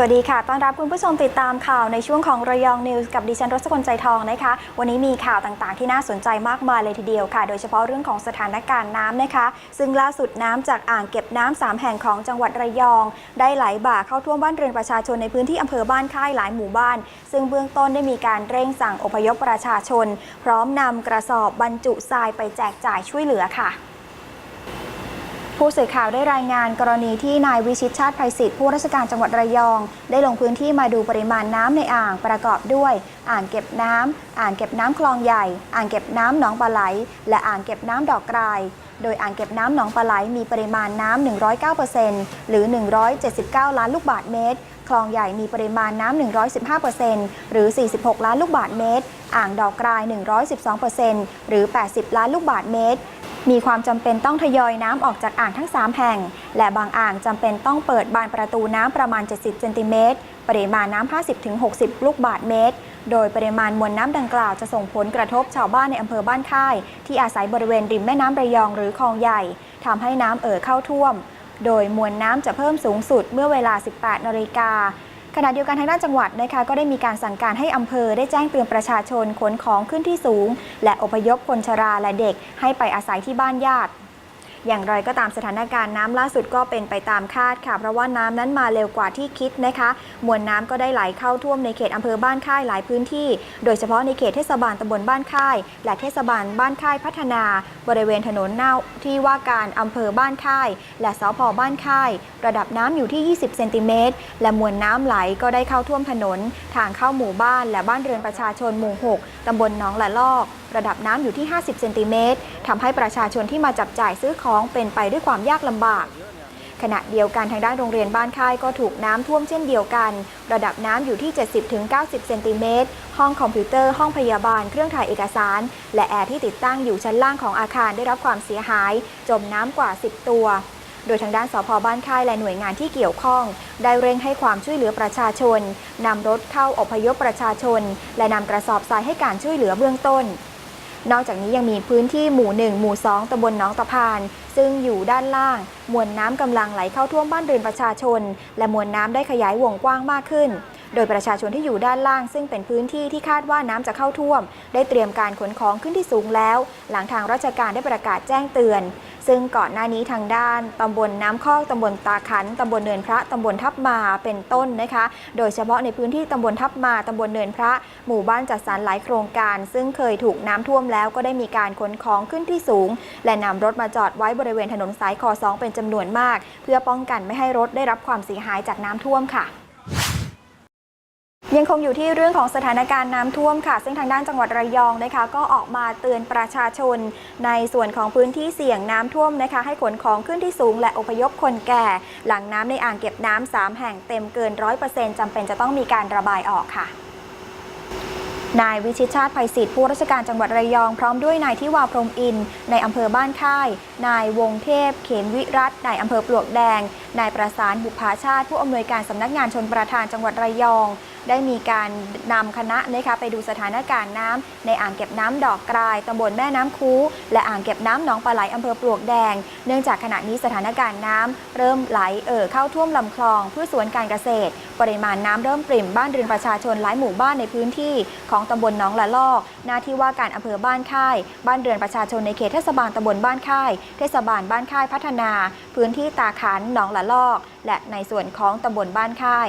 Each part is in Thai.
สวัสดีค่ะ ต้อนรับคุณผู้ชมติดตามข่าวในช่วงของระยองนิวส์กับดิฉันรสกลใจทองนะคะ วันนี้มีข่าวต่างๆ ที่น่าสนใจมากมายเลยทีเดียวค่ะ โดยเฉพาะเรื่องของสถานการณ์น้ำนะคะ ซึ่งล่าสุดน้ำจากอ่างเก็บน้ำสามแห่งของจังหวัดระยอง ได้ไหลบ่าเข้าท่วมบ้านเรือนประชาชนในพื้นที่อำเภอบ้านค่ายหลายหมู่บ้าน ซึ่งเบื้องต้นได้มีการเร่งสั่งอพยพประชาชน พร้อมนำกระสอบบรรจุทรายไปแจกจ่ายช่วยเหลือค่ะ ผู้สื่อข่าวได้รายงานกรณีที่นายวิชิตชาติไพศิษฐ์ผู้ราชการจังหวัดระยอง ได้ลงพื้นที่มาดูปริมาณน้ำในอ่างประกอบด้วย อ่างเก็บน้ำอ่างเก็บน้ำคลองใหญ่ อ่างเก็บน้ำหนองปลาไหล และอ่างเก็บน้ำดอกกราย โดยอ่างเก็บน้ำหนองปลาไหลมีปริมาณน้ำ109%หรือ 179 ล้านลูกบาศก์เมตรคลองใหญ่มีปริมาณน้ำ 115%หรือ 46 ล้านลูกบาศก์เมตร อ่างดอกกราย 112%หรือ 80 ล้านลูกบาศก์เมตร มีความจำเป็นต้องทยอยน้ำออกจากอ่างทั้ง 3 แห่ง และบางอ่างจำเป็นต้องเปิดบานประตูน้ำประมาณ 70 เซนติเมตร ปริมาณน้ำ 50-60 ลูกบาศก์เมตร โดยปริมาณมวลน้ำดังกล่าวจะส่งผลกระทบชาวบ้านในอำเภอบ้านค่าย ที่อาศัยบริเวณริมแม่น้ำระยองหรือคลองใหญ่ทำให้น้ำเอ่อเข้าท่วม โดยมวลน้ำจะเพิ่มสูงสุดเมื่อเวลา 18นาฬิกา ขณะเดียวกันทางด้านจังหวัดนะคะก็ได้มีการสั่งการให้อำเภอได้แจ้งเตือนประชาชนขนของขึ้นที่สูง และอพยพคนชราและเด็กให้ไปอาศัยที่บ้านญาติ อย่างไรก็ตามสถานการณ์น้ำล่าสุดก็เป็นไปตามคาดค่ะ เพราะว่าน้ำนั้นมาเร็วกว่าที่คิดนะคะ มวลน้ำก็ได้ไหลเข้าท่วมในเขตอำเภอบ้านค่ายหลายพื้นที่ โดยเฉพาะในเขตเทศบาลตำบลบ้านค่าย และเทศบาลบ้านค่ายพัฒนา บริเวณถนนหน้าที่ว่าการอำเภอบ้านค่าย และสพบ้านค่าย ระดับน้ำอยู่ที่ 20 เซนติเมตร และมวลน้ำไหลก็ได้เข้าท่วมถนน ทางเข้าหมู่บ้าน และบ้านเรือนประชาชนหมู่ 6ตำบลหนองละลอก ระดับน้ำอยู่ที่ 50 เซนติเมตรทำให้ประชาชนที่มาจับจ่ายซื้อของเป็นไปด้วยความยากลำบาก ขณะเดียวกันทางด้านโรงเรียนบ้านค่ายก็ถูกน้ำท่วมเช่นเดียวกัน ระดับน้ำอยู่ที่ 70-90 เซนติเมตร ห้องคอมพิวเตอร์ห้องพยาบาลเครื่องถ่ายเอกสาร และแอร์ที่ติดตั้งอยู่ชั้นล่างของอาคารได้รับความเสียหาย จมน้ำกว่า 10 ตัวโดยทางด้านสพบ้านค่ายและหน่วยงานที่เกี่ยวข้อง ได้เร่งให้ความช่วยเหลือประชาชนนำรถเข้าอพยพประชาชน และนำกระสอบทรายให้การช่วยเหลือเบื้องต้น นอกจากนี้ยังมีพื้นที่หมู่ 1 หมู่ 2ตำบลหนองตะพาน ซึ่งอยู่ด้านล่าง มวลน้ำกำลังไหลเข้าท่วมบ้านเรือนประชาชน และมวลน้ำได้ขยายวงกว้างมากขึ้น โดยประชาชนที่อยู่ด้านล่าง ซึ่งเป็นพื้นที่ที่คาดว่าน้ำจะเข้าท่วม ได้เตรียมการขนของขึ้นที่สูงแล้ว หลังทางราชการได้ประกาศแจ้งเตือน ซึ่งก่อนหน้านี้ทางด้านตำบลน้ำคอกตำบลตาขันตำบลเนินพระตำบลทับมาเป็นต้นนะคะ โดยเฉพาะในพื้นที่ตำบลทับมาตำบลเนินพระหมู่บ้านจัดสรรหลายโครงการ ซึ่งเคยถูกน้ำท่วมแล้วก็ได้มีการขนของขึ้นที่สูง และนำรถมาจอดไว้บริเวณถนนสายคอสองเป็นจำนวนมาก เพื่อป้องกันไม่ให้รถได้รับความเสียหายจากน้ำท่วมค่ะ ยังคงอยู่ที่เรื่องของสถานการณ์น้ำท่วมค่ะ ซึ่งทางด้านจังหวัดระยองนะคะ ก็ออกมาเตือนประชาชน ในส่วนของพื้นที่เสี่ยงน้ำท่วมนะคะ ให้ขนของขึ้นที่สูงและอพยพคนแก่ หลังน้ำในอ่างเก็บน้ำสามแห่งเต็มเกินร้อยเปอร์เซ็นต์จำเป็นจะต้องมีการระบายออกค่ะนายวิชิตชาติไพศิษฐ์ผู้ราชการจังหวัดระยองพร้อมด้วยนายทิวาพรมอินในอำเภอบ้านค่าย นายวงเทพ เขนวิรัตน์นายอำเภอปลวกแดง นายประสานบุภาชาติ ผู้อำนวยการสำนักงานชนประทานจังหวัดระยอง ได้มีการนำคณะนะคะไปดูสถานการณ์น้ำในอ่างเก็บน้ำดอกกรายตำบลแม่น้ำคูและอ่างเก็บน้ำหนองปลาไหลอำเภอปลวกแดง เนื่องจากขณะนี้สถานการณ์น้ำเริ่มไหลเอ่อเข้าท่วมลำคลองพื่อสวนการเกษตร ปริมาณน้ำเริ่มปริ่มบ้านเรือนประชาชนหลายหมู่บ้านในพื้นที่ของตำบลหนองละลอก หน้าที่ว่าการอำเภอบ้านค่าย บ้านเรือนประชาชนในเขตเทศบาลตำบลบ้านค่าย เทศบาลบ้านค่ายพัฒนา พื้นที่ตาขันหนองละลอก และในส่วนของตำบลบ้านค่าย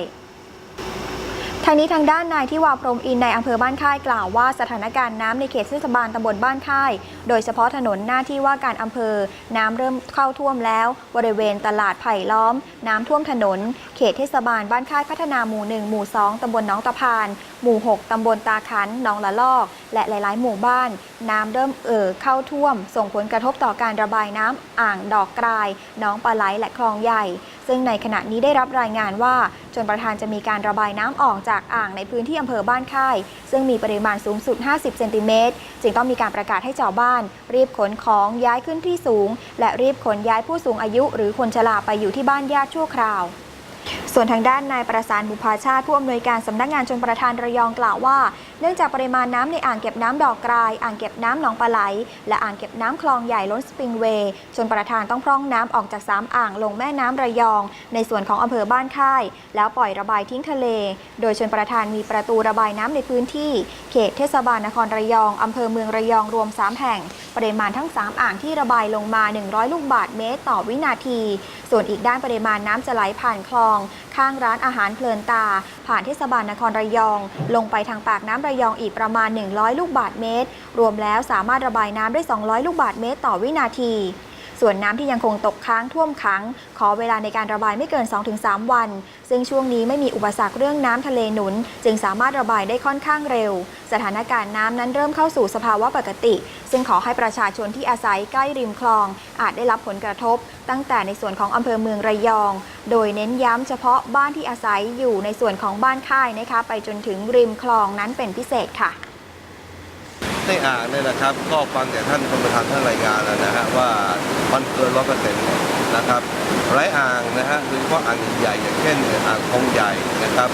างนี้ทางด้านนายที่วาพรมอินในอำเภอบ้านค่ายกล่าวว่าสถานการณ์น้ำในเขตเทศบาลตำบลบ้านค่าย โดยเฉพาะถนนหน้าที่ว่าการอำเภอ น้ำเริ่มเข้าท่วมแล้ว บริเวณตลาดไผ่ล้อม น้ำท่วมถนน เขตเทศบาลบ้านค่ายพัฒนาหมู่1หมู่2ตำบลน้องตะพานหมู่ 6 ตำบลตาขันหนองละลอก และหลาย ๆ หมู่บ้าน น้ำเริ่มเอ่อเข้าท่วม ส่งผลกระทบต่อการระบายน้ำอ่างดอกกรายหนองปลาไหลและคลองใหญ่ ซึ่งในขณะนี้ได้รับรายงานว่าชนประทานจะมีการระบายน้ำออกจากอ่างในพื้นที่อำเภอบ้านค่าย ซึ่งมีปริมาณสูงสุด 50 เซนติเมตร จึงต้องมีการประกาศให้ชาวบ้าน รีบขนของย้ายขึ้นที่สูง และรีบขนย้ายผู้สูงอายุ หรือคนชราไปอยู่ที่บ้านญาติชั่วคราว ส่วนทางด้านนายประสานบุภาชาติผู้อำนวยการสำนักงานชนประธานระยองกล่าวว่า เนื่องจากปริมาณน้ำในอ่างเก็บน้ำดอกกราย อ่างเก็บน้ำหนองปลาไหล และอ่างเก็บน้ำคลองใหญ่ล้นสปริงเวย์ชนประทานต้องพร่องน้ำออกจากสามอ่างลงแม่น้ำระยอง ในส่วนของอำเภอบ้านค่าย แล้วปล่อยระบายทิ้งทะเล โดยชนประทานมีประตูระบายน้ำในพื้นที่ เขตเทศบาลนครระยองอำเภอเมืองระยองรวม 3 แห่ง ปริมาณทั้ง 3 อ่างที่ระบายลงมา 100 ลูกบาทเมตรต่อวินาที ส่วนอีกด้านปริมาณน้ำจะไหลผ่านคลอง ข้างร้านอาหารเพลินตา ผ่านเทศบาลนครระยอง ลงไปทางปากน้ำระยองอีกประมาณ 100 ลูกบาทเมตร รวมแล้วสามารถระบายน้ำได้ 200 ลูกบาทเมตร ต่อวินาที ส่วนน้ำที่ยังคงตกค้างท่วมขัง ขอเวลาในการระบายไม่เกิน 2-3 วัน ซึ่งช่วงนี้ไม่มีอุปสรรคเรื่องน้ำทะเลหนุน จึงสามารถระบายได้ค่อนข้างเร็ว สถานการณ์น้ำนั้นเริ่มเข้าสู่สภาวะปกติ ซึ่งขอให้ประชาชนที่อาศัยใกล้ริมคลอง อาจได้รับผลกระทบ ตั้งแต่ในส่วนของอำเภอเมืองระยอง โดยเน้นย้ำเฉพาะบ้านที่อาศัยอยู่ในส่วนของบ้านค่ายนะคะไปจนถึงริมคลองนั้นเป็นพิเศษค่ะ ในอ่างเนี่ยนะครับ ก็ฟังจากท่านกรมประธานท่านรายงานแล้วนะฮะว่ามันเกินร้อยเปอร์เซ็นต์นะครับหลายอ่างนะฮะโดยเฉพาะอ่างใหญ่อย่างเช่นอ่างคงใหญ่นะครับ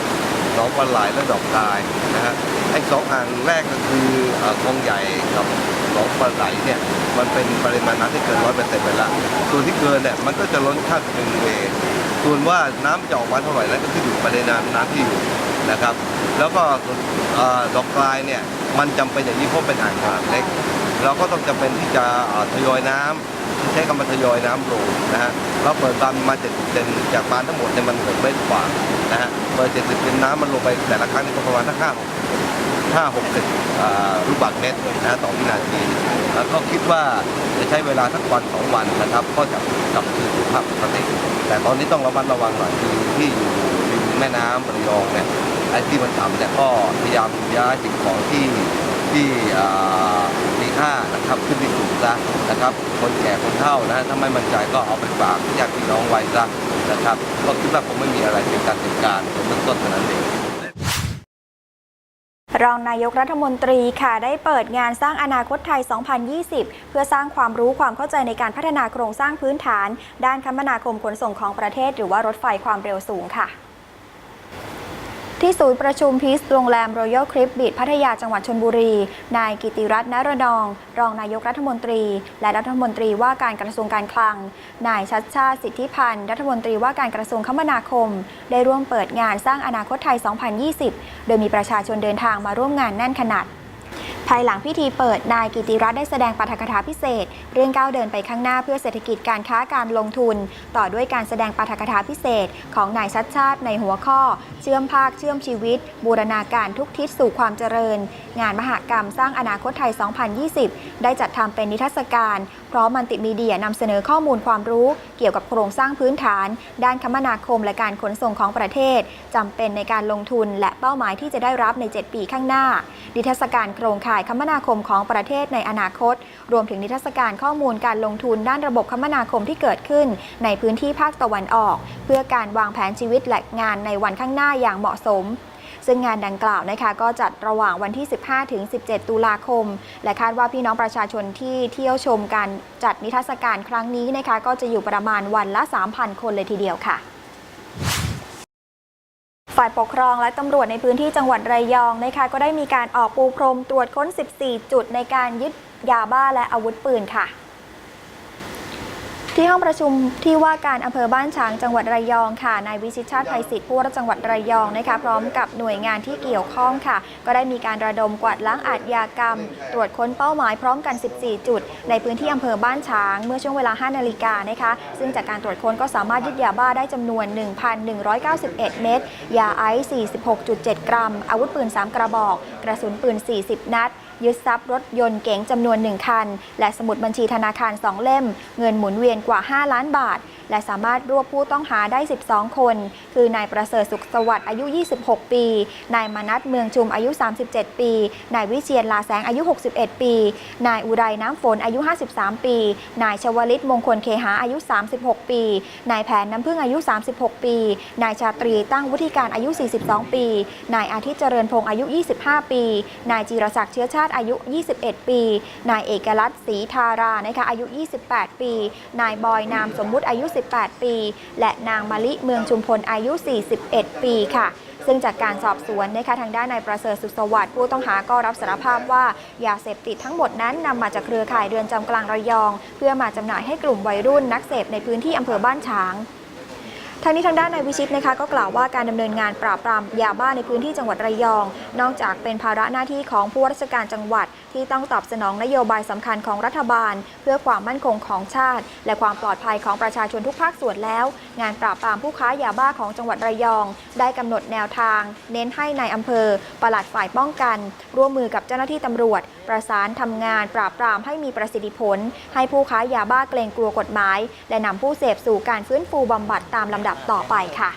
หนองปลาไหลและดอกกายนะฮะไอ้สองอ่างแรกก็คืออ่างคงใหญ่กับหนองปลาไหลเนี่ยมันเป็นปริมาณน้ำที่เกินร้อยเปอร์เซ็นต์ไปแล้วส่วนที่เกินเนี่ยมันก็จะล้นข้ามสปริงเวส่วนว่าน้ำจะออกมาเท่าไหร่นั้นก็ขึ้นอยู่กับปริมาณน้ำที่อยู่ นะครับ แล้วก็ดอกกลายเนี่ยมันจำเป็นอย่างยิ่งเพราะเป็นอ่างขนาดเล็ก เราก็ต้องจำเป็นที่จะทยอยน้ำใช้คำว่าทยอยน้ำลงนะฮะเราเปิดบานมา70เซนจากบานทั้งหมดเนี่ยมันหกเมตรกว่านะฮะเปิด70เซนน้ำมันลงไปแต่ละครั้งนี่ก็ประมาณทั้งห้าห้าหกสิบลูกบาศก์เมตรนะฮะต่อวินาทีแล้วก็คิดว่าจะใช้เวลาสักวันสองวันนะครับ ก็จะกลับคืนสู่ภาพปกติแต่ตอนนี้ต้องระมัดระวังหน่อยคือที่อยู่ริมแม่น้ำระยองเนี่ย ไอ้ที่มันต่ำเนี่ยก็พยายามย้ายสิ่งของที่ที่มีค่านะครับขึ้นที่สูงซะนะครับ คนแก่คนเฒ่านะถ้าไม่มั่นใจก็เอาไปฝากญาติพี่น้องไว้ซะนะครับก็คิดว่าผมไม่มีอะไรเป็นการจัดการในเบื้องต้นเท่านั้นเองรองนายกรัฐมนตรีค่ะได้เปิดงานสร้างอนาคตไทย 2020 เพื่อสร้างความรู้ความเข้าใจในการพัฒนาโครงสร้างพื้นฐาน ด้านคมนาคมขนส่งของประเทศ หรือว่ารถไฟความเร็วสูงค่ะ ที่ศูนย์ประชุมพีซโรงแรมรอยัลคลิปบีดพัทยาจังหวัดชนบุรี นายกิติรัตน์นรดอง รองนายกรัฐมนตรี และรัฐมนตรีว่าการกระทรวงการคลัง นายชัดชาติสิทธิพันธ์ รัฐมนตรีว่าการกระทรวงคมนาคม ได้ร่วมเปิดงานสร้างอนาคตไทย 2020 โดยมีประชาชนเดินทางมาร่วมงานแน่นขนาด ภายหลังพิธีเปิด นายกิติรัตน์ได้แสดงปาฐกถาพิเศษ เรื่องก้าวเดินไปข้างหน้าเพื่อเศรษฐกิจการค้าการลงทุน ต่อด้วยการแสดงปาฐกถาพิเศษ ของนายชัดชาติในหัวข้อ เชื่อมภาคเชื่อมชีวิต บูรณาการทุกทิศสู่ความเจริญ งานมหกรรมสร้างอนาคตไทย 2020 ได้จัดทำเป็นนิทรรศการ ร้อมมัลติมีเดียนำเสนอข้อมูลความรู้เกี่ยวกับโครงสร้างพื้นฐาน ด้านคมนาคมและการขนส่งของประเทศจำเป็นในการลงทุนและเป้าหมายที่จะได้รับใน 7 ปีข้างหน้า นิทรรศการโครงข่ายคมนาคมของประเทศในอนาคต รวมถึงนิทรรศการข้อมูลการลงทุนด้านระบบคมนาคมที่เกิดขึ้น ในพื้นที่ภาคตะวันออก เพื่อการวางแผนชีวิตและงานในวันข้างหน้าอย่างเหมาะสม ซึ่งงานดังกล่าวนะคะก็จัดระหว่างวันที่ 15 ถึง 17 ตุลาคม และคาดว่าพี่น้องประชาชนที่เที่ยวชมการจัดนิทรรศการครั้งนี้นะคะก็จะอยู่ประมาณวันละ 3,000 คนเลยทีเดียวค่ะฝ่ายปกครองและตำรวจในพื้นที่จังหวัดระยองนะคะก็ได้มีการออกปูพรมตรวจค้น 14 จุดในการยึดยาบ้าและอาวุธปืนค่ะ ที่ห้องประชุมที่ว่าการอำเภอบ้านฉางจังหวัดระยองค่ะ นายวิชิตชาติไทยสิทธิ์ผู้ว่าจังหวัดระยองนะคะ พร้อมกับหน่วยงานที่เกี่ยวข้องค่ะ ก็ได้มีการระดมกวาดล้างอาชญากรรม ตรวจค้นเป้าหมายพร้อมกัน 14 จุด ในพื้นที่อำเภอบ้านฉาง เมื่อช่วงเวลา 5 นาฬิกานะคะ ซึ่งจากการตรวจค้นก็สามารถยึดยาบ้าได้จำนวน 1,191 เม็ด ยาไอซ์ 46.7 กรัม อาวุธปืน 3 กระบอก กระสุนปืน 40 นัดยึดทรัพย์รถยนต์เก๋งจำนวน 1 คัน และสมุดบัญชีธนาคาร 2 เล่ม เงินหมุนเวียนกว่า 5 ล้านบาท และสามารถรวบผู้ต้องหาได้ 12 คน คือนายประเสริฐสุขสวัสดิ์อายุ 26 ปี นายมนัทเมืองชุมอายุ 37 ปี นายวิเชียนลาแสงอายุ 61 ปี นายอุไรน้ำฝนอายุ 53 ปี นายชวลิตมงคลเคหาอายุ 36 ปี นายแผนน้ำพึ่งอายุ 36 ปี นายชาตรีตั้งวุฒิการอายุ 42 ปี นายอาทิตย์เจริญพงศ์อายุ 25 ปี นายจิรศักดิ์เชื้อชาติอายุ 21 ปี นายเอกลักษณ์ศรีธารานะคะอายุ 28 ปี นายบอยนามสมมุติอายุ18ปี และนางมะลิเมืองชุมพลอายุ 41 ปีค่ะซึ่งจากการสอบสวนนะคะทางด้านนายประเสริฐสุขสวัสดิ์ผู้ต้องหาก็รับสารภาพว่ายาเสพติดทั้งหมดนั้นนำมาจากเครือข่ายเรือนจำกลางระยอง เพื่อมาจำหน่ายให้กลุ่มวัยรุ่นนักเสพในพื้นที่อำเภอบ้านฉางทางนี้ทางด้านนายวิชิตนะคะก็กล่าวว่าการดำเนินงานปราบปรามยาบ้าในพื้นที่จังหวัดระยอง นอกจากเป็นภาระหน้าที่ของผู้ว่าราชการจังหวัด ที่ต้องตอบสนองนโยบายสำคัญของรัฐบาล เพื่อความมั่นคงของชาติ และความปลอดภัยของประชาชนทุกภาคส่วนแล้ว งานปราบปรามผู้ค้ายาบ้าของจังหวัดระยอง ได้กำหนดแนวทาง เน้นให้ในายอำเภอปลัดฝ่ายป้องกัน ร่วมมือกับเจ้าหน้าที่ตำรวจ ประสานทำงานปราบปรามให้มีประสิทธิผล ให้ผู้ค้ายาบ้าเกรงกลัวกฎหมาย และนำผู้เสพสู่การฟื้นฟูบำบัดตามลำดับต่อไปค่ะ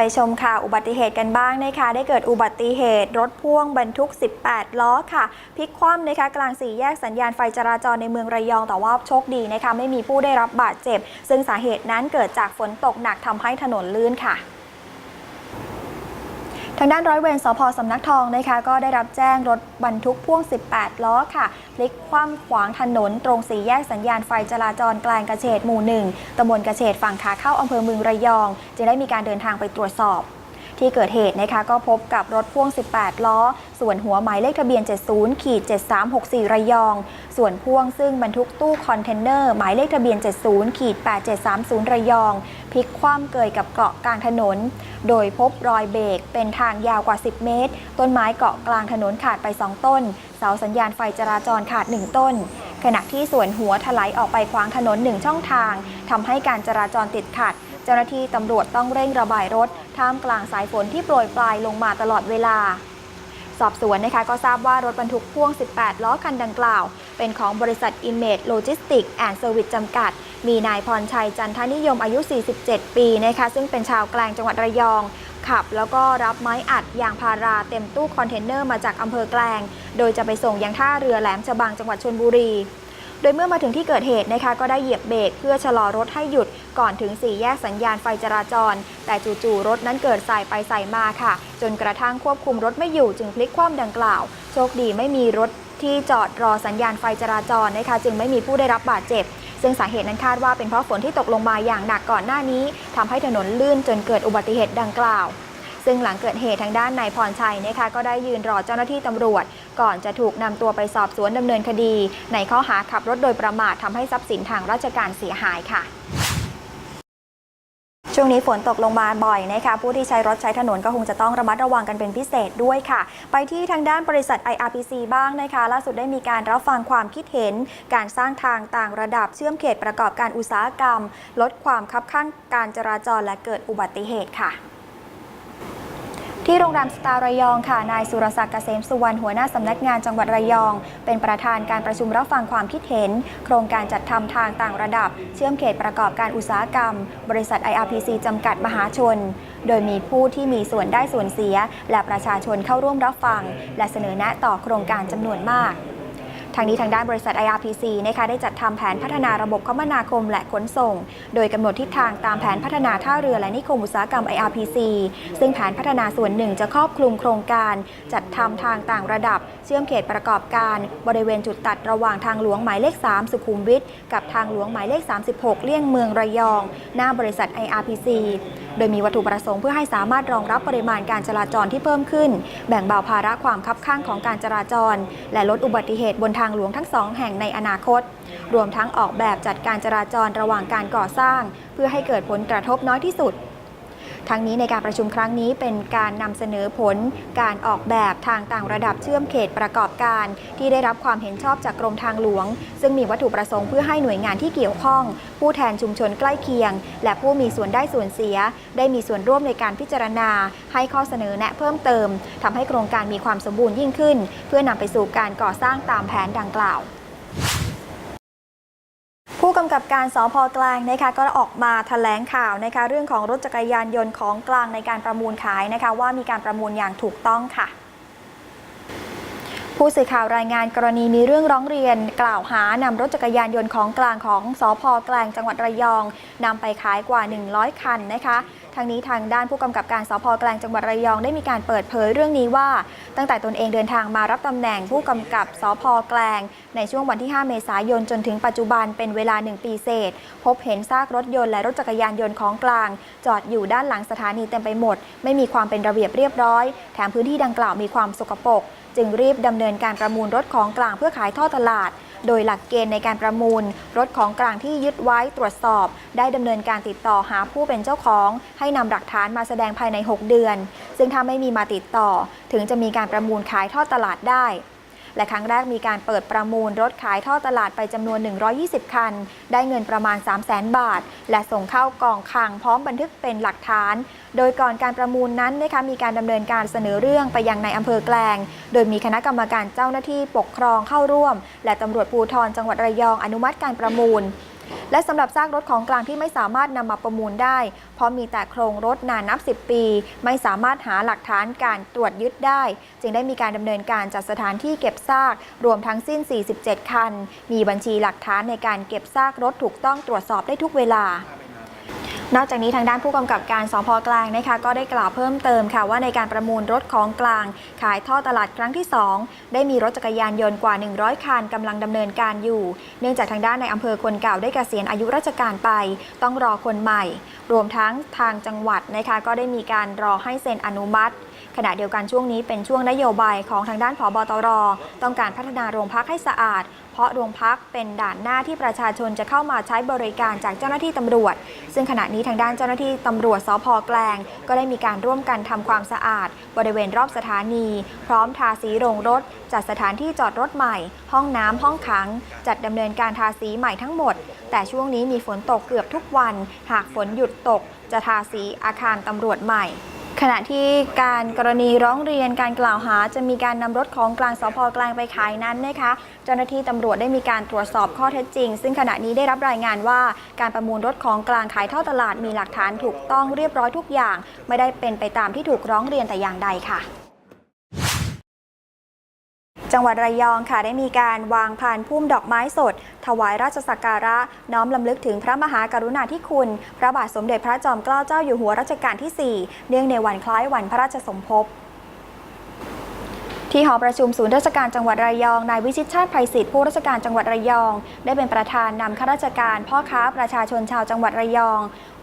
ไปชมข่าวอุบัติเหตุกันบ้างนะคะ ได้เกิดอุบัติเหตุรถพ่วงบรรทุก 18 ล้อค่ะพลิกคว่ำนะคะ กลางสี่แยกสัญญาณไฟจราจรในเมืองระยองแต่ว่าโชคดีนะคะ ไม่มีผู้ได้รับบาดเจ็บ ซึ่งสาเหตุนั้นเกิดจากฝนตกหนักทำให้ถนนลื่นค่ะ ทางด้านร้อยเวรสพสำนักทองนะคะก็ได้รับแจ้งรถบรรทุกพ่วง 18 ล้อค่ะพลิกคว่ำขวางถนน ตรงสี่แยกสัญญาณไฟจราจรกลางกระเฉดหมู่หนึ่งตำบลกระเฉดฝั่งขาเข้าอำเภอเมืองระยองจึงได้มีการเดินทางไปตรวจสอบ ที่เกิดเหตุนะคะก็พบกับรถพ่วง 18 ล้อ ส่วนหัวหมายเลขทะเบียน 70ขีด7364 ระยอง ส่วนพ่วงซึ่งบรรทุกตู้คอนเทนเนอร์ หมายเลขทะเบียน 70ขีด8730 ระยอง พลิกคว่ำเกยกับเกาะกลางถนน โดยพบรอยเบรกเป็นทางยาวกว่า 10 เมตร ต้นไม้เกาะกลางถนนขาดไป 2 ต้น เสาสัญญาณไฟจราจรขาด 1 ต้นขณะที่ส่วนหัวถลายออกไปขวางถนน1ช่องทางทำให้การจราจรติดขัด เจ้าหน้าที่ตำรวจต้องเร่งระบายรถ ท่ามกลางสายฝนที่โปรยปลายลงมาตลอดเวลา สอบสวนนะคะก็ทราบว่ารถบรรทุกพ่วง 18 ล้อคันดังกล่าว เป็นของบริษัท Image Logistics and Service จำกัด มีนายพรชัยจันทนิยมอายุ 47 ปีนะคะซึ่งเป็นชาวแกลงจังหวัดระยองขับแล้วก็รับไม้อัดยางพาราเต็มตู้คอนเทนเนอร์มาจากอำเภอแกลง โดยจะไปส่งยังท่าเรือแหลมฉบังจังหวัดชนบุรี โดยเมื่อมาถึงที่เกิดเหตุนะคะก็ได้เหยียบเบรกเพื่อชะลอรถให้หยุดก่อนถึงสี่แยกสัญญาณไฟจราจร แต่จู่ๆรถนั้นเกิดสายไปสายมาค่ะ จนกระทั่งควบคุมรถไม่อยู่จึงพลิกคว่ำดังกล่าว โชคดีไม่มีรถที่จอดรอสัญญาณไฟจราจรนะคะ จึงไม่มีผู้ได้รับบาดเจ็บ ซึ่งสาเหตุนั้นคาดว่าเป็นเพราะฝนที่ตกลงมาอย่างหนักก่อนหน้านี้ทำให้ถนนลื่นจนเกิดอุบัติเหตุดังกล่าว ซึ่งหลังเกิดเหตุทางด้านนายพรชัยนะคะก็ได้ยืนรอเจ้าหน้าที่ตำรวจ ก่อนจะถูกนำตัวไปสอบสวนดำเนินคดี ในข้อหาขับรถโดยประมาททำให้ทรัพย์สินทางราชการเสียหายค่ะช่วงนี้ฝนตกลงมาบ่อยนะคะผู้ที่ใช้รถใช้ถนนก็คงจะต้องระมัดระวังกันเป็นพิเศษด้วยค่ะ ไปที่ทางด้านบริษัท IRPC บ้างนะคะ ล่าสุดได้มีการรับฟังความคิดเห็น การสร้างทางต่างระดับเชื่อมเขตประกอบการอุตสาหกรรม ลดความคับข้างการจราจรและเกิดอุบัติเหตุค่ะ ที่โรงแรมสตาร์ระยองค่ะ นายสุรศักดิ์เกษมสุวรรณหัวหน้าสำนักงานจังหวัดระยอง เป็นประธานการประชุมรับฟังความคิดเห็น โครงการจัดทำทางต่างระดับ เชื่อมเขตประกอบการอุตสาหกรรม บริษัท IRPC จำกัดมหาชน โดยมีผู้ที่มีส่วนได้ส่วนเสีย และประชาชนเข้าร่วมรับฟัง และเสนอแนะต่อโครงการจำนวนมากางนี้ทางด้านบริษัท IRPC นะคะได้จัดทำแผนพัฒนาระบบคมนาคมและขนส่ง โดยกำหนดทิศทางตามแผนพัฒนาท่าเรือและนิคมอุตสาหกรรม IRPC ซึ่งแผนพัฒนาส่วนหนึ่งจะครอบคลุมโครงการ จัดทำทางต่างระดับ เชื่อมเขตประกอบการ บริเวณจุดตัดระหว่างทางหลวงหมายเลข 3 สุขุมวิทกับทางหลวงหมายเลข 36 เลี่ยงเมืองระยอง หน้าบริษัท IRPC โดยมีวัตถุประสงค์เพื่อให้สามารถรองรับปริมาณการจราจรที่เพิ่มขึ้น แบ่งเบาภาระความคับข้างของการจราจร และลดอุบัติเหตุบนทางหลวงทั้งสองแห่งในอนาคต รวมทั้งออกแบบจัดการจราจรระหว่างการก่อสร้าง เพื่อให้เกิดผลกระทบน้อยที่สุด ทั้งนี้ในการประชุมครั้งนี้เป็นการนำเสนอผลการออกแบบทางต่างระดับเชื่อมเขตประกอบการ ที่ได้รับความเห็นชอบจากกรมทางหลวง ซึ่งมีวัตถุประสงค์เพื่อให้หน่วยงานที่เกี่ยวข้อง ผู้แทนชุมชนใกล้เคียง และผู้มีส่วนได้ส่วนเสีย ได้มีส่วนร่วมในการพิจารณา ให้ข้อเสนอแนะเพิ่มเติมทำให้โครงการมีความสมบูรณ์ยิ่งขึ้น เพื่อนำไปสู่การก่อสร้างตามแผนดังกล่าว ผู้กำกับการสพกลางนะคะก็ออกมาแถลงข่าวนะคะเรื่องของรถจักรยานยนต์ของกลางในการประมูลขายนะคะว่ามีการประมูลอย่างถูกต้องค่ะ ผู้สื่อข่าวรายงานกรณีมีเรื่องร้องเรียน กล่าวหานำรถจักรยานยนต์ของกลางของสพกลางจังหวัดระยองนำไปขายกว่า 100 คันนะคะางนี้ทางด้านผู้กำกับการสพแกลงจังหวัดระยองได้มีการเปิดเผยเรื่องนี้ว่า ตั้งแต่ตนเองเดินทางมารับตำแหน่งผู้กำกับสพแกลงในช่วงวันที่ 5 เมษายนจนถึงปัจจุบันเป็นเวลา 1 ปีเศษ พบเห็นซากรถยนต์และรถจักรยานยนต์ของกลาง จอดอยู่ด้านหลังสถานีเต็มไปหมด ไม่มีความเป็นระเบียบเรียบร้อย แถมพื้นที่ดังกล่าวมีความสกปรกจึงรีบดำเนินการประมูลรถของกลางเพื่อขายท่อตลาด โดยหลักเกณฑ์ในการประมูล รถของกลางที่ยึดไว้ตรวจสอบ ได้ดำเนินการติดต่อหาผู้เป็นเจ้าของ ให้นำหลักฐานมาแสดงภายใน 6 เดือน ซึ่งถ้าไม่มีมาติดต่อ ถึงจะมีการประมูลขายทอดตลาดได้ และครั้งแรกมีการเปิดประมูลรถขายท่อตลาดไปจำนวน 120 คัน ได้เงินประมาณ 3 0 0แสนบาท และส่งเข้ากองคลังพร้อมบันทึกเป็นหลักฐาน โดยก่อนการประมูลนั้นนะคะมีการดำเนินการเสนอเรื่องไปยังในอำเภอแกลง โดยมีคณะกรรมการเจ้าหน้าที่ปกครองเข้าร่วม และตำรวจภูธรจังหวัดระยองอนุมัติการประมูล และสำหรับซากรถของกลางที่ไม่สามารถนำมาประมูลได้ เพราะมีแต่โครงรถนานนับ 10 ปี ไม่สามารถหาหลักฐานการตรวจยึดได้ จึงได้มีการดำเนินการจัดสถานที่เก็บซาก รวมทั้งสิ้น 47 คัน มีบัญชีหลักฐานในการเก็บซากรถถูกต้องตรวจสอบได้ทุกเวลา นอกจากนี้ทางด้านผู้กำกับการสพกลางนะคะก็ได้กล่าวเพิ่มเติมค่ะว่าในการประมูลรถของกลาง ขายท่อตลาดครั้งที่ 2 ได้มีรถจักรยานยนต์กว่า 100 คันกำลังดำเนินการอยู่ เนื่องจากทางด้านในอำเภอคนเก่าได้เกษียณอายุราชการไป ต้องรอคนใหม่ รวมทั้งทางจังหวัดนะคะก็ได้มีการรอให้เซ็นอนุมัติ ขณะเดียวกันช่วงนี้เป็นช่วงนโยบายของทางด้านผบตร ต้องการพัฒนาโรงพักให้สะอาดาะโรงพักเป็นด่านหน้าที่ประชาชนจะเข้ามาใช้บริการจากเจ้าหน้าที่ตำรวจ ซึ่งขณะนี้ทางด้านเจ้าหน้าที่ตำรวจสพแกลง ก็ได้มีการร่วมกันทำความสะอาด บริเวณรอบสถานี พร้อมทาสีโรงรถ จัดสถานที่จอดรถใหม่ ห้องน้ำห้องขัง จัดดำเนินการทาสีใหม่ทั้งหมด แต่ช่วงนี้มีฝนตกเกือบทุกวัน หากฝนหยุดตก จะทาสีอาคารตำรวจใหม่ ขณะที่การกรณีร้องเรียนการกล่าวหาจะมีการนำรถของกลางสพกลางไปขายนั้นนะคะเจ้าหน้าที่ตำรวจได้มีการตรวจสอบข้อเท็จจริง ซึ่งขณะนี้ได้รับรายงานว่า การประมูลรถของกลางขายท่อตลาดมีหลักฐานถูกต้องเรียบร้อยทุกอย่าง ไม่ได้เป็นไปตามที่ถูกร้องเรียนแต่อย่างใดค่ะ จังหวัดระยองค่ะได้มีการวางพานพุ่มดอกไม้สด ถวายราชสักการะ น้อมลำลึกถึงพระมหากรุณาธิคุณ พระบาทสมเด็จพระจอมเกล้าเจ้าอยู่หัวรัชกาลที่ 4 เนื่องในวันคล้ายวันพระราชสมภพที่หอประชุมศูนย์ราชการจังหวัดระยอง นายวิชิตชาติไพศิษฐ์ผู้ราชการจังหวัดระยอง ได้เป็นประธานนำข้าราชการ พ่อค้าประชาชนชาวจังหวัดระยอง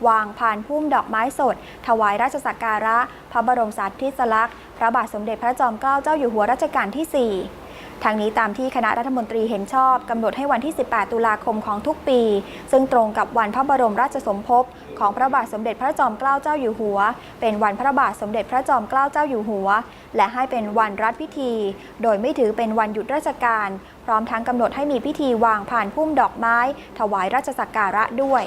วางพานพุ่มดอกไม้สด ถวายราชสักการะ พระบรมสารีริสลักษณ์ พระบาทสมเด็จพระจอมเกล้าเจ้าอยู่หัวรัชกาลที่ 4 ทางนี้ตามที่คณะรัฐมนตรีเห็นชอบกำหนดให้วันที่ 18 ตุลาคมของทุกปี ซึ่งตรงกับวันพระบรมราชสมภพของพระบาทสมเด็จพระจอมเกล้าเจ้าอยู่หัว เป็นวันพระบาทสมเด็จพระจอมเกล้าเจ้าอยู่หัว และให้เป็นวันรัฐพิธี โดยไม่ถือเป็นวันหยุดราชการ พร้อมทั้งกำหนดให้มีพิธีวางผ่านพุ่มดอกไม้ ถวายราชสักการะด้วย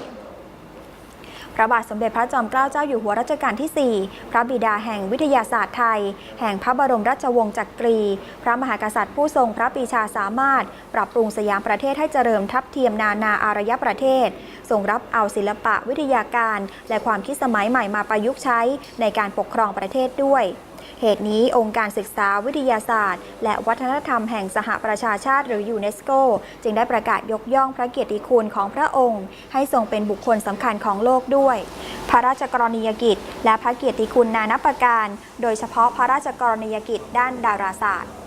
ระบาทสมเด็จพระจอมเกล้าเจ้าอยู่หัวรัชกาลที่ 4 พระบิดาแห่งวิทยาศาสตร์ไทย แห่งพระบรมราชวงศ์จักรี พระมหากษัตริย์ผู้ทรงพระปีชาสามารถ ปรับปรุงสยามประเทศให้เจริญทับเทียมนานาอารยประเทศทรงรับเอาศิลปะวิทยาการ และความคิดสมัยใหม่มาประยุกต์ใช้ในการปกครองประเทศด้วย เหตุนี้องค์การศึกษาวิทยาศาสตร์ และวัฒนธรรมแห่งสหประชาชาติหรือยูเนสโก จึงได้ประกาศยกย่องพระเกียรติคุณของพระองค์ ให้ทรงเป็นบุคคลสำคัญของโลกด้วย พระราชกรณียกิจ และพระเกียรติคุณนานับประการ โดยเฉพาะพระราชกรณียกิจด้านดาราศาสตร์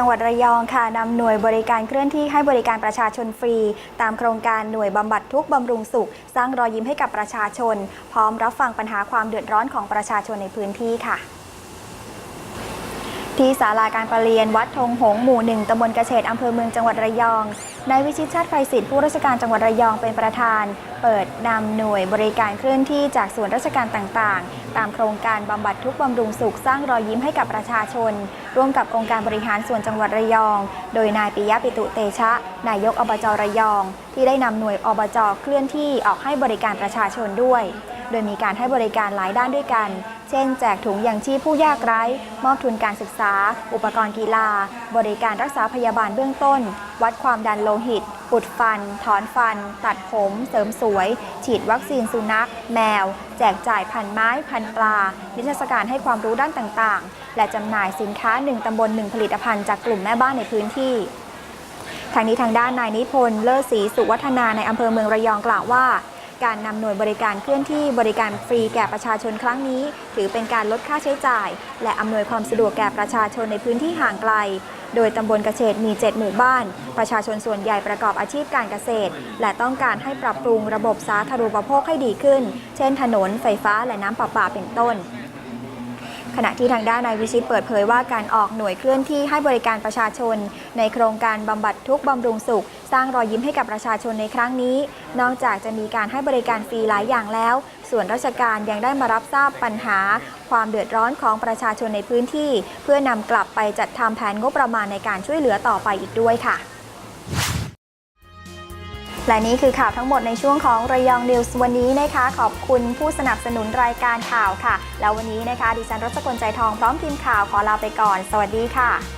จังหวัดระยองค่ะนำหน่วยบริการเคลื่อนที่ให้บริการประชาชนฟรี ตามโครงการหน่วยบำบัดทุกข์บำรุงสุข สร้างรอยยิ้มให้กับประชาชน พร้อมรับฟังปัญหาความเดือดร้อนของประชาชนในพื้นที่ค่ะที่ศาลาการประเรียนวัดธงหงหมู่หนึ่งตำบลกระเฉดอำเภอเมืองจังหวัดระยอง นายวิชิตชาติไพศิษฐ์ผู้ราชการจังหวัดระยองเป็นประธาน เปิดนำหน่วยบริการเคลื่อนที่จากส่วนราชการต่างๆ ตามโครงการบำบัดทุกข์บำรุงสุขสร้างรอยยิ้มให้กับประชาชน ร่วมกับองค์การบริหารส่วนจังหวัดระยอง โดยนายปิยะปิตุเตชะ นายกอบจระยอง ที่ได้นำหน่วยอบจเคลื่อนที่ออกให้บริการประชาชนด้วย โดยมีการให้บริการหลายด้านด้วยกัน เช่น แจกถุงยางชีพผู้ยากไร้ มอบทุนการศึกษา อุปกรณ์กีฬา บริการรักษาพยาบาลเบื้องต้น วัดความดันโลหิตปุดฟัน ถอนฟัน ตัดผม เสริมสวย ฉีดวัคซีนสุนัข แมว แจกจ่ายพันไม้ พันปลา นิทรรศการให้ความรู้ด้านต่างๆ และจำหน่ายสินค้า 1ตำบล 1 ผลิตภัณฑ์จากกลุ่มแม่บ้านในพื้นที่ทางนี้ทางด้านนายนิพนธ์เลิศศรีสุวัฒนาในอำเภอเมืองระยองกล่าวว่า การนำหน่วยบริการเคลื่อนที่บริการฟรีแก่ประชาชนครั้งนี้ ถือเป็นการลดค่าใช้จ่าย และอำนวยความสะดวกแก่ประชาชนในพื้นที่ห่างไกล โดยตำบลเกษตรมี 7 หมู่บ้าน ประชาชนส่วนใหญ่ประกอบอาชีพการเกษตร และต้องการให้ปรับปรุงระบบสาธารณูปโภคให้ดีขึ้น เช่น ถนนไฟฟ้าและน้ำประปาเป็นต้น ขณะที่ทางด้านนายวิชิตเปิดเผยว่าการออกหน่วยเคลื่อนที่ให้บริการประชาชน ในโครงการบำบัดทุกบำรุงสุข สร้างรอยยิ้มให้กับประชาชนในครั้งนี้ นอกจากจะมีการให้บริการฟรีหลายอย่างแล้ว ส่วนราชการยังได้มารับทราบปัญหา ความเดือดร้อนของประชาชนในพื้นที่ เพื่อนำกลับไปจัดทำแผนงบประมาณในการช่วยเหลือต่อไปอีกด้วยค่ะ และนี่คือข่าวทั้งหมดในช่วงของระยองนิวส์วันนี้นะคะ ขอบคุณผู้สนับสนุนรายการข่าวค่ะ แล้ววันนี้นะคะดิฉันรัชกลใจทองพร้อมทีมข่าวขอลาไปก่อน สวัสดีค่ะ